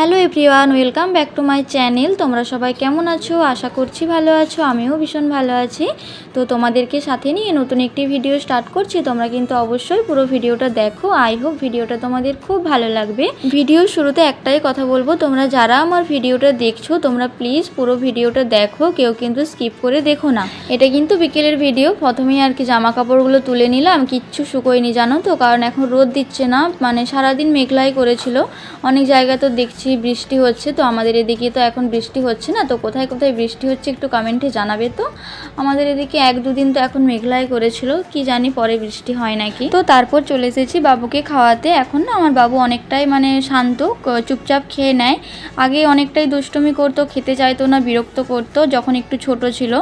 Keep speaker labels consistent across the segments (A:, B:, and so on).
A: Hello everyone, welcome back to my channel. তোমরা সবাই কেমন আছো? আশা করছি ভালো আছো, আমিও ভীষণ ভালো আছি। তো তোমাদেরকে সাথে নিয়ে নতুন একটি ভিডিও স্টার্ট করছি। তোমরা কিন্তু অবশ্যই পুরো ভিডিওটা দেখো। আই হোপ ভিডিওটা তোমাদের খুব ভালো লাগবে। ভিডিও শুরুতে একটাই কথা বলব, তোমরা যারা আমার ভিডিওটা দেখছ, তোমরা প্লিজ পুরো ভিডিওটা দেখো, কেউ কিন্তু স্কিপ করে দেখো না। এটা কিন্তু বিকেলের ভিডিও, প্রথমেই আর কি জামা কাপড়গুলো তুলে নিলাম। কিচ্ছু শুকোয়নি, জানো তো? কারণ এখন রোদ দিচ্ছে না মানে সারাদিন মেঘলাই করেছিল। অনেক জায়গা তো দেখছি বৃষ্টি হচ্ছে, তো আমাদের এদিকে তো এখন বৃষ্টি হচ্ছে না, তো কোথায় কোথায় বৃষ্টি হচ্ছে একটু কমেন্টে জানাবে তো। আমাদের এদিকে এক দুদিন তো এখন মেঘলাই করেছিল, কি জানি পরে বৃষ্টি হয় নাকি। তো তারপর চলে এসেছি বাবুকে খাওয়াতে, এখন না আমার বাবু অনেকটাই মানে শান্ত চুপচাপ খেয়ে নেয়। আগে অনেকটাই দুষ্টুমি করতো, খেতে চাইতো না, বিরক্ত করতো, যখন একটু ছোট ছিল,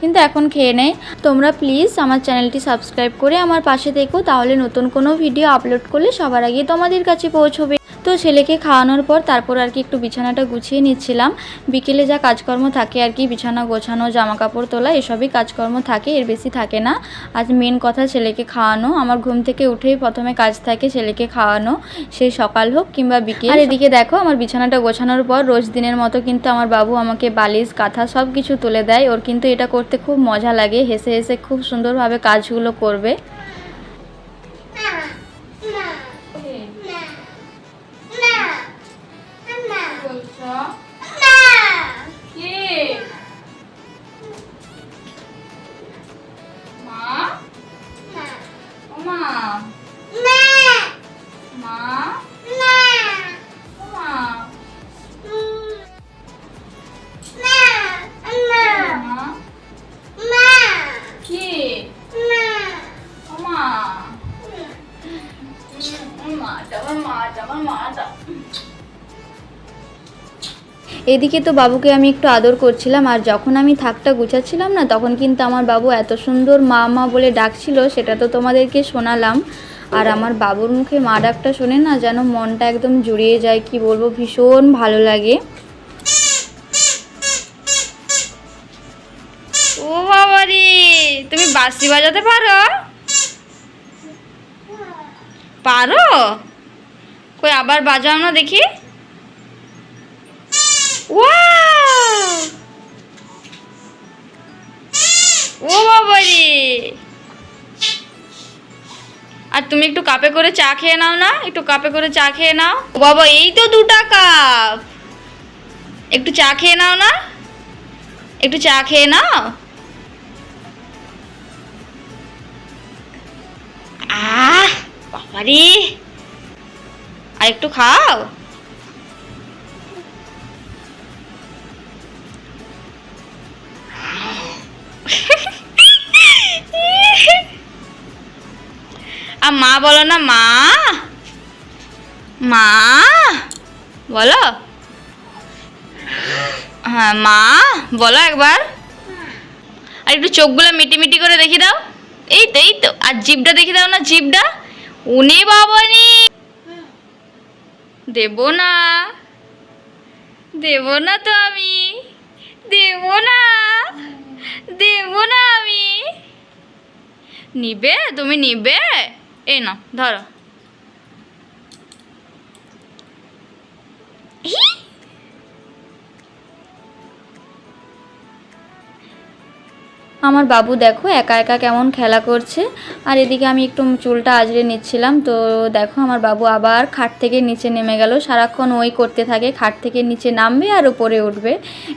A: কিন্তু এখন খেয়ে নেয়। তোমরা প্লিজ আমার চ্যানেলটি সাবস্ক্রাইব করে আমার পাশে থেকো, তাহলে নতুন কোনো ভিডিও আপলোড করলে সবার আগে তোমাদের কাছে পৌঁছবে। তো ছেলেকে খাওয়ানোর পর তারপর আর কি একটু বিছানাটা গুছিয়ে নিচ্ছিলাম। বিকেলে যা কাজকর্ম থাকে আর কি, বিছানা গোছানো জামা কাপড় তোলা, এসবই কাজকর্ম থাকে, এর বেশি থাকে না। আজ মেন কথা ছেলেকে খাওয়ানো। আমার ঘুম থেকে উঠেই প্রথমে কাজ থাকে ছেলেকে খাওয়ানো। সেই সকাল হোক কিংবা বিকেল। আর এদিকে দেখো, আমার বিছানাটা গোছানোর পর রোজ দিনের মতো কিন্তু আমার বাবু আমাকে বালিশ, কাঁথা সব কিছু তুলে দেয়। ওর কিন্তু এটা করতে খুব মজা লাগে। হেসে হেসে খুব সুন্দরভাবে কাজগুলো করবে। এদিকে তো বাবুকে আমি একটু আদর করছিলাম, আর যখন আমি থাকটা গুছাচ্ছিলাম না, তখন কিন্তু আমার বাবু এত সুন্দর মা মা বলে ডাকছিল, সেটা তো তোমাদেরকে শোনালাম। আর আমার বাবুর মুখে মা ডাকটা শোনে না, যেন মনটা একদম জুড়িয়ে যায়, কি বলব, ভীষণ ভালো লাগে। ও বাবা তুমি বাঁশি বাজাতে পারো? পারো? কই আবার বাজাও না দেখি। আর তুমি একটু কাপে করে চা খেয়ে নাও না, একটু কাপে করে চা খেয়ে নাও। বাবা, এই তো দুটা কাপ। একটু চা খেয়ে নাও না। একটু চা খেয়ে নাও। আহ, বাবারে। আর একটু খাও। আর মা বলো না, মা? মা? বলো? হ্যাঁ মা? বলো একবার। আর একটু চোখগুলো মিটি মিটি করে দেখি দাও। এই তো এই তো। আর জিভটা দেখি দাও না, জিভটা। উনি বাবনি। দেব না। দেব না তো আমি। দেব না। দেব না আমি। নিবে? তুমি নিবে? এই না ধরো। আমার বাবু দেখো, একা একা কেমন খেলা করছে। আর এদিকে আমি একটু চুলটা আজরে নিচ্ছিলাম, তো দেখো আমার বাবু আবার খাট থেকে নিচে নেমে গেল। সারাক্ষণ ওই করতে থাকে, খাট থেকে নিচে নামবে আর উপরে উঠবে।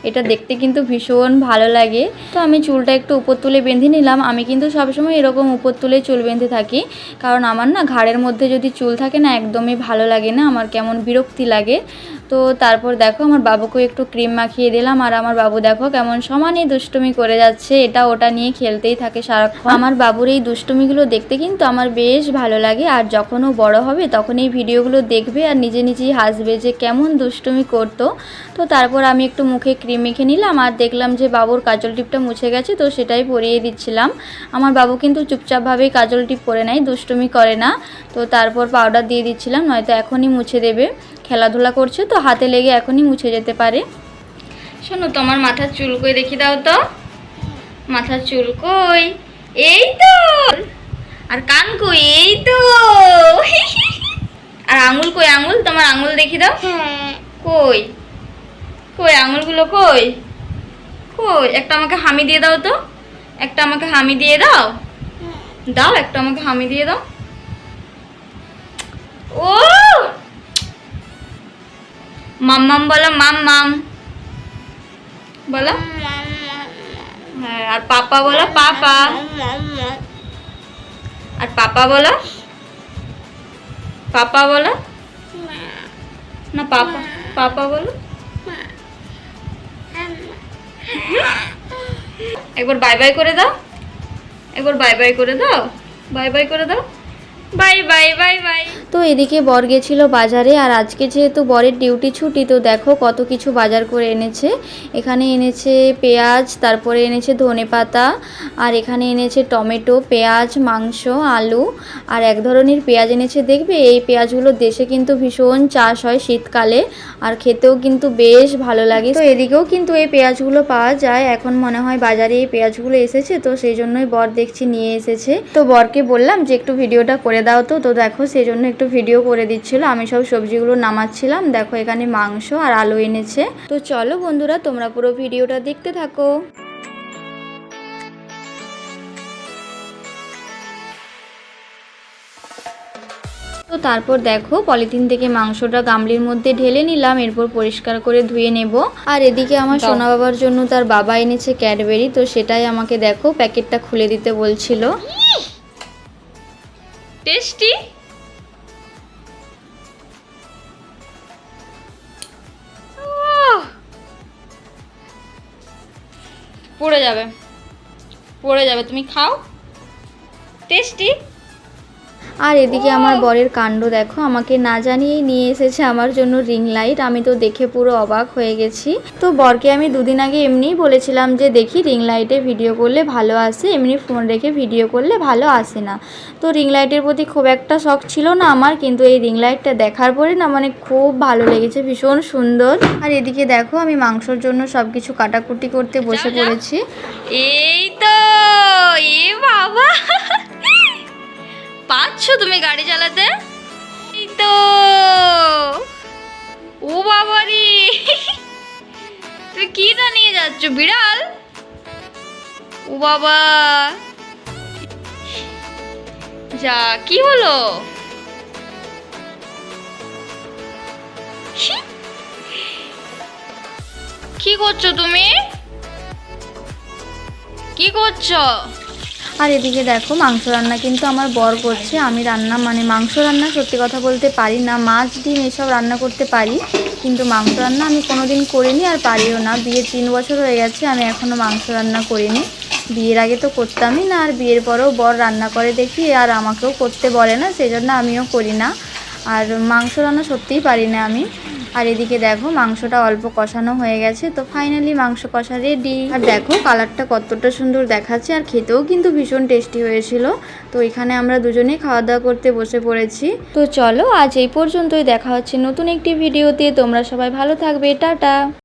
A: এটা দেখতে কিন্তু ভীষণ ভালো লাগে। তো আমি চুলটা একটু উপর তুলে বেঁধে নিলাম। আমি কিন্তু সবসময় এরকম উপর তুলে চুল বেঁধে থাকি, কারণ আমার না ঘাড়ের মধ্যে যদি চুল থাকে না, একদমই ভালো লাগে না। আমার কেমন বিরক্তি লাগে। তো তারপর দেখো আমার বাবুকে একটু ক্রিম মাখিয়ে দিলাম আর আমার বাবু দেখো কেমন সমানই দুষ্টুমি করে যাচ্ছে। এটা ওটা নিয়ে খেলতেই থাকে সারাক্ষণ। আমার বাবুর এই দুষ্টুমিগুলো দেখতে কিন্তু আমার বেশ ভালো লাগে আর যখন ও বড় হবে তখন এই ভিডিওগুলো দেখবে আর নিজে নিজেই হাসবে যে কেমন দুষ্টুমি করতো। তো তারপর আমি একটু মুখে ক্রিম মেখে নিলাম আর দেখলাম যে বাবুর কাজল টিপটা মুছে গেছে তো সেটাই পরিয়ে দিচ্ছিলাম। আমার বাবু কিন্তু চুপচাপভাবেই কাজল টিপ পরে নেয় দুষ্টুমি করে না। তো তারপর পাউডার দিয়ে দিচ্ছিলাম, নয়তো এখনই মুছে দেবে। খেলাধুলা করছে তো হাতে লেগে এখনই মুছে যেতে পারে। শোনো তোমার মাথার চুল কই দেখি দাও তো। মাথার চুল কই এই তো। আর কান কই এই তো। আর আঙুল কই আঙুল? তোমার আঙুল দেখি দাও। কই কই? কই আঙুলগুলো কই? কই? একটা আমাকে হামি দিয়ে দাও তো। একটা আমাকে হামি দিয়ে দাও। দাও একটা আমাকে হামি দিয়ে দাও। ও! মাম্মাম বলো মাম মাম বলো। হ্যাঁ আর পাপা বলো, পাপা। আর পাপা বলো। পাপা বলো। না, পাপা পাপা বলো। একবার বাই বাই করে দাও। একবার বাই বাই করে দাও। বাই বাই করে দাও। Bye bye bye bye. তো এদিকে বর গেছিল বাজারে, আর আজকে যেহেতু বরের ডিউটি ছুটি, তো দেখো কত কিছু বাজার করে এনেছে। এখানে এনেছে পেঁয়াজ, তারপরে এনেছে ধনে পাতা, আর এখানে এনেছে টমেটো, পেঁয়াজ, মাংস, আলু, আর এক ধরনের পেঁয়াজ এনেছে। দেখবে এই পেঁয়াজগুলো দেশে কিন্তু ভীষণ চাষ হয় শীতকালে, আর খেতেও কিন্তু বেশ ভালো লাগে। তো এদিকেও কিন্তু এই পেঁয়াজগুলো পাওয়া যায়। এখন মনে হয় বাজারে এই পেঁয়াজগুলো এসেছে, তো সেই জন্যই বর দেখছি নিয়ে এসেছে। তো বরকে বললাম যে একটু ভিডিওটা করে দাও তো। তো দেখো সেই জন্য একটু ভিডিও করে দিচ্ছিল। আমি সব সবজিগুলো নামাচ্ছিলাম। দেখো এখানে মাংস আর আলু এনেছে। তো চলো বন্ধুরা তোমরা পুরো ভিডিওটা দেখতে থাকো। তো তারপর দেখো পলিথিন থেকে মাংসটা গামলির মধ্যে ঢেলে নিলাম। এরপর পরিষ্কার করে ধুয়ে নেব। আর এদিকে আমার সোনা বাবার জন্য তার বাবা এনেছে ক্যাডবেরি। তো সেটাই আমাকে দেখো প্যাকেটটা খুলে দিতে বলছিল। টেস্টি পড়ে যাবে। পড়ে যাবে। তুমি খাও। টেস্টি আর এদিকে আমার বরের কাণ্ড দেখো আমাকে না জানিয়েই নিয়ে এসেছে আমার জন্য রিং লাইট আমি তো দেখে পুরো অবাক হয়ে গেছি। তো বরকে আমি দুদিন আগে এমনিই বলেছিলাম যে দেখি রিং লাইটে ভিডিও করলে ভালো আসে এমনি ফোন রেখে ভিডিও করলে ভালো আসে না। তো রিং লাইটের প্রতি খুব একটা শখ ছিল না আমার কিন্তু এই রিং লাইটটা দেখার পরে না মানে খুব ভালো লেগেছে ভীষণ সুন্দর। আর এদিকে দেখো আমি মাংসর জন্য সব কিছু কাটাকুটি করতে বসে পড়েছি। এই তো এ বাবা। পাচ্ছ তুমি গাড়ি চালাতে? এই তো। ও বাবারি। তুমি কি না নিয়ে যাচ্ছ, বিড়াল? ও বাবা। যা, কি হলো! কি করছ তুমি? কি করছ? আর এদিকে দেখো, মাংস রান্না কিন্তু আমার বর করছে, আমি রান্না মানে মাংস রান্না সত্যি কথা বলতে পারি না, মাছ, ডিম এসব রান্না করতে পারি, কিন্তু মাংস রান্না আমি কোনোদিন করিনি আর পারিও না বিয়ে তিন বছর হয়ে গেছে, আমি এখনও মাংস রান্না করিনি, বিয়ের আগে তো করতামই না, আর বিয়ের পরেও বর রান্না করে দেখি, আর আমাকেও করতে বলে না সেই জন্য আমিও করি না, আর মাংস রান্না সত্যিই পারি না আমি। আর এদিকে দেখো, মাংসটা অল্প কষানো হয়ে গেছে। তো ফাইনালি মাংস কষা রেডি আর দেখো কালারটা কতটা সুন্দর দেখাচ্ছে, আর খেতেও কিন্তু ভীষণ টেস্টি হয়েছিল। তো এখানে আমরা দুজনেই খাওয়া দাওয়া করতে বসে পড়েছি। তো চলো, আজ এই পর্যন্তই। দেখা হচ্ছে নতুন একটি ভিডিওতে তোমরা সবাই ভালো থাকবে। টাটা!